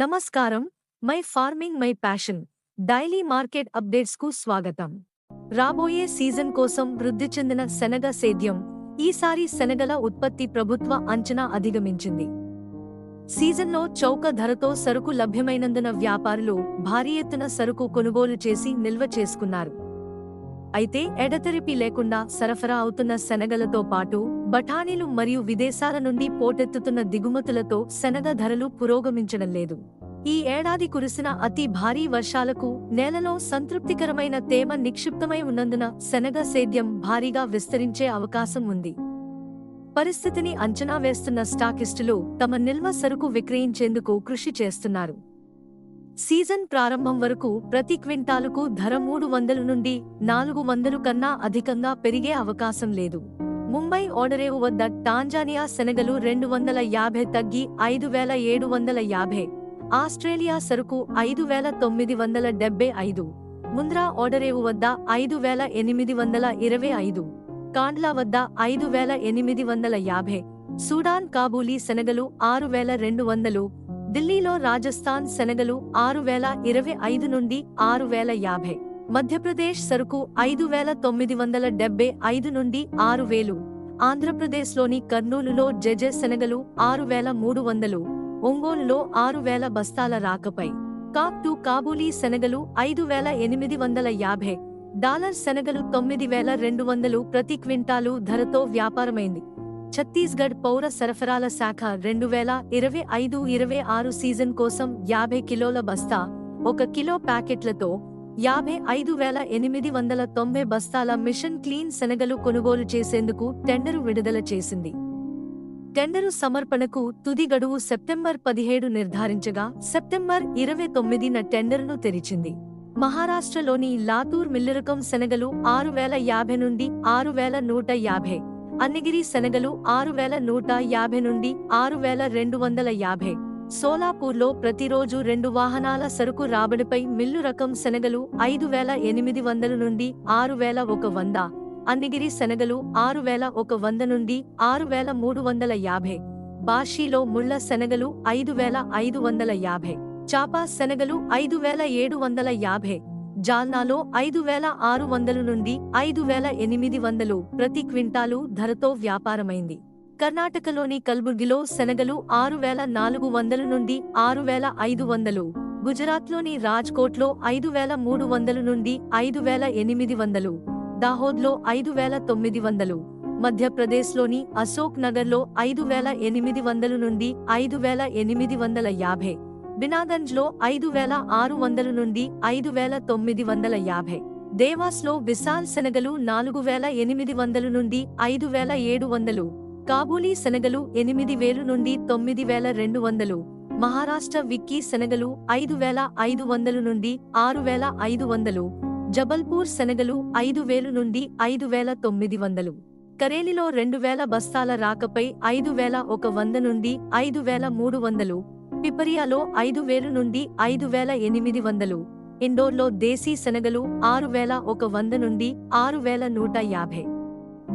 నమస్కారం. My farming my passion. Daily market అప్డేట్స్కు స్వాగతం. రాబోయే సీజన్ కోసం వృద్ధి చెందిన శనగ సేద్యం. ఈసారి శనగల ఉత్పత్తి ప్రభుత్వ అంచనా అధిగమించింది. సీజన్లో చౌక ధరతో సరుకు లభ్యమైనందున వ్యాపారులు భారీ ఎత్తున సరుకు కొనుగోలు చేసి నిల్వ చేసుకున్నారు. అయితే ఎడతెరిపి లేకుండా సరఫరా అవుతున్న శనగలతో పాటు బఠానీలు మరియు విదేశాల నుండి పోటెత్తుతున్న దిగుమతులతో శనగ ధరలు పురోగమించడం లేదు. ఈ ఏడాది కురిసిన అతి భారీ వర్షాలకు నేలలో సంతృప్తికరమైన తేమ నిక్షిప్తమై ఉన్నందున శనగ సేద్యం భారీగా విస్తరించే అవకాశం ఉంది. పరిస్థితిని అంచనా వేస్తున్న స్టాకిస్టులు తమ నిల్వ సరుకు విక్రయించేందుకు కృషి చేస్తున్నారు. సీజన్ ప్రారంభం వరకు ప్రతి క్వింటాలుకు ధర మూడు వందల నుండి నాలుగు వందలు కన్నా అధికంగా పెరిగే అవకాశం లేదు. ముంబై ఓడరేవు వద్ద టాంజానియా శనగలు రెండు వందల యాభై తగ్గి ఐదు వేల ఏడు వందల యాభై. ఆస్ట్రేలియా సరుకు ఐదు వేల తొమ్మిది వందల డెబ్బై ఐదు. ముంద్రా ఓడరేవు వద్ద ఐదు వేల ఎనిమిది వందల ఇరవై ఐదు. కాండ్లా వద్ద ఐదు వేల ఎనిమిది వందల యాభై. సూడాన్ కాబూలీ శనగలు ఆరు వేల రెండు వందలు. ఢిల్లీలో రాజస్థాన్ శనగలు ఆరు వేల ఇరవై ఐదు నుండి ఆరు వేల యాభై. మధ్యప్రదేశ్ సరుకు ఐదు వేల తొమ్మిది వందల డెబ్బై ఐదు నుండి ఆరు వేలు ఆంధ్రప్రదేశ్లోని కర్నూలులో జెజె శనగలు ఆరు వేల మూడు వందలు. ఒంగోలులో ఆరు వేల బస్తాల రాకపై. కాప్ టు కాబూలీ శనగలు ఐదు వేల ఎనిమిది వందల యాభై. డాలర్ శనగలు తొమ్మిది వేల రెండు వందలు ప్రతి క్వింటాలు ధరతో వ్యాపారమైంది. ఛత్తీస్గఢ్ పౌర సరఫరాల శాఖ రెండు వేల ఇరవై ఐదు ఇరవై ఆరు సీజన్ కోసం యాభై కిలోల బస్తా ఒక కిలో ప్యాకెట్లతో యాభై ఐదు వేల ఎనిమిది వందల తొంభై బస్తాల మిషన్ క్లీన్ శనగలు కొనుగోలు చేసేందుకు టెండరు విడుదల చేసింది. టెండరు సమర్పణకు తుది గడువు సెప్టెంబర్ పదిహేడు నిర్ధారించగా సెప్టెంబర్ ఇరవై తొమ్మిదిన టెండర్ను తెరిచింది. మహారాష్ట్రలోని లాతూర్ మిల్లురకం శనగలు ఆరు వేల యాభై నుండి ఆరు వేల నూట యాభై. అన్నిగిరి శనగలు ఆరు వేల నూట యాభై నుండి ఆరు వేల రెండు వందల యాభై. సోలాపూర్లో ప్రతిరోజు రెండు వాహనాల సరుకు రాబడిపై మిల్లు రకం శనగలు ఐదు వేల ఎనిమిది వందల నుండి ఆరు వేల ఒక వంద. అన్నిగిరి శనగలు ఆరు వేల ఒక వంద నుండి ఆరు వేల మూడు వందల యాభై. బాషీలో ముళ్ళ శనగలు ఐదు వేల ఐదు వందల యాభై. చాపా శనగలు ఐదు వేల ఏడు వందల యాభై. జాల్నాలో ఐదు వేల ఆరు వందలు నుండి ఐదు వేల ఎనిమిది వందలు ప్రతి క్వింటాలు ధరతో వ్యాపారమైంది. కర్ణాటకలోని కల్బుర్గిలో శనగలు ఆరు వేల నాలుగు వందలు నుండి ఆరు వేల ఐదు వందలు గుజరాత్లోని రాజ్కోట్లో ఐదు వేల మూడు వందలు నుండి ఐదు వేల ఎనిమిది వందలు దాహోద్లో ఐదు వేల తొమ్మిది వందలు మధ్యప్రదేశ్లోని అశోక్ నగర్లో ఐదు వేల ఎనిమిది వందలు నుండి ఐదు వేల ఎనిమిది వందల యాభై. బినాగంజ్లో ఐదు వేల ఆరు వందలు నుండి ఐదు వేల తొమ్మిది వందల యాభై. దేవాస్లో విశాల్ శనగలు నాలుగు వేల ఎనిమిది వందలు నుండి ఐదు వేల ఏడు వందలు. కాబూలీ శనగలు ఎనిమిది వేలు నుండి తొమ్మిది వేల రెండు వందలు. మహారాష్ట్ర విక్కీ శనగలు ఐదు వేల ఐదు వందలు నుండి ఆరు వేల ఐదు వందలు. జబల్పూర్ శనగలు ఐదు వేలు నుండి ఐదు వేల తొమ్మిది వందలు. కరేలిలో రెండు వేల బస్తాల రాకపై ఐదు వేల ఒక వంద నుండి ఐదు వేల మూడు వందలు. పిపరియాలో ఐదు వేలు నుండి ఐదు వేల ఎనిమిది వందలు. ఇండోర్లో దేశీ శనగలు ఆరు వేల ఒక వంద నుండి ఆరు వేల నూట యాభై.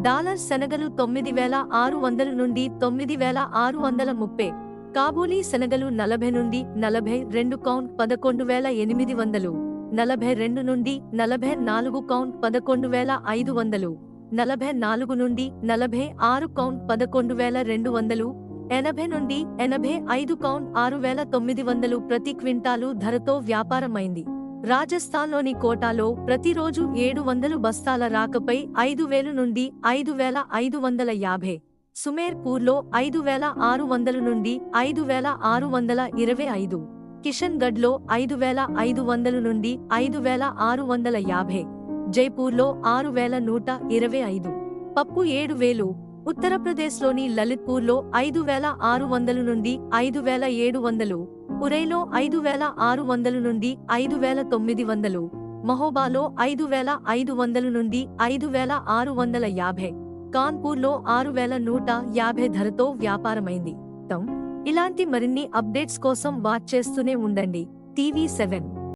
డాలర్ శనగలు తొమ్మిది వేల ఆరు వందల నుండి తొమ్మిది వేల ఆరు వందల ముప్పై. కాబూలీ శనగలు నలభై నుండి నలభై రెండు కౌంట్ పదకొండు వేల ఎనిమిది వందలు. నలభై రెండు నుండి నలభై నాలుగు కౌంట్ పదకొండు వేల ఐదు వందలు. నలభై నాలుగు నుండి నలభై ఆరు కౌంట్ పదకొండు వేల రెండు వందలు. ఎనభై నుండి ఎనభై ఐదు కౌన్ ఆరు వేల తొమ్మిది వందలు ప్రతి క్వింటాలు ధరతో వ్యాపారమైంది. రాజస్థాన్లోని కోటాలో ప్రతిరోజు ఏడు వందలు బస్తాల రాకపై ఐదు వేలు నుండి ఐదు వేల ఐదు వందల యాభై. సుమేర్పూర్లో ఐదు వేల ఆరు వందల నుండి ఐదు వేల ఆరు వందల ఇరవై ఐదు. కిషన్గఢ్లో ఐదు వేల ఐదు వందల నుండి ఐదు వేల ఆరు వందల యాభై. జైపూర్లో ఆరు వేల నూట ఇరవై ఐదు. పప్పు ఏడు వేలు ఉత్తరప్రదేశ్లోని లలిత్పూర్లో ఐదు వేల ఆరు వందల నుండి ఐదు వేల ఏడు వందలు పురైలో ఐదు వేల ఆరు వందలు నుండి ఐదు వేల తొమ్మిది వందలు మహోబాలో ఐదు వేల ఐదు వందలు నుండి ఐదు వేల ఆరు వందల యాభై కాన్పూర్లో ఆరు వేల నూట యాభై ధరతో వ్యాపారమైంది. తమ్ ఇలాంటి మరిన్ని అప్డేట్స్ కోసం వాచ్ చేస్తూనే ఉండండి. TV seven.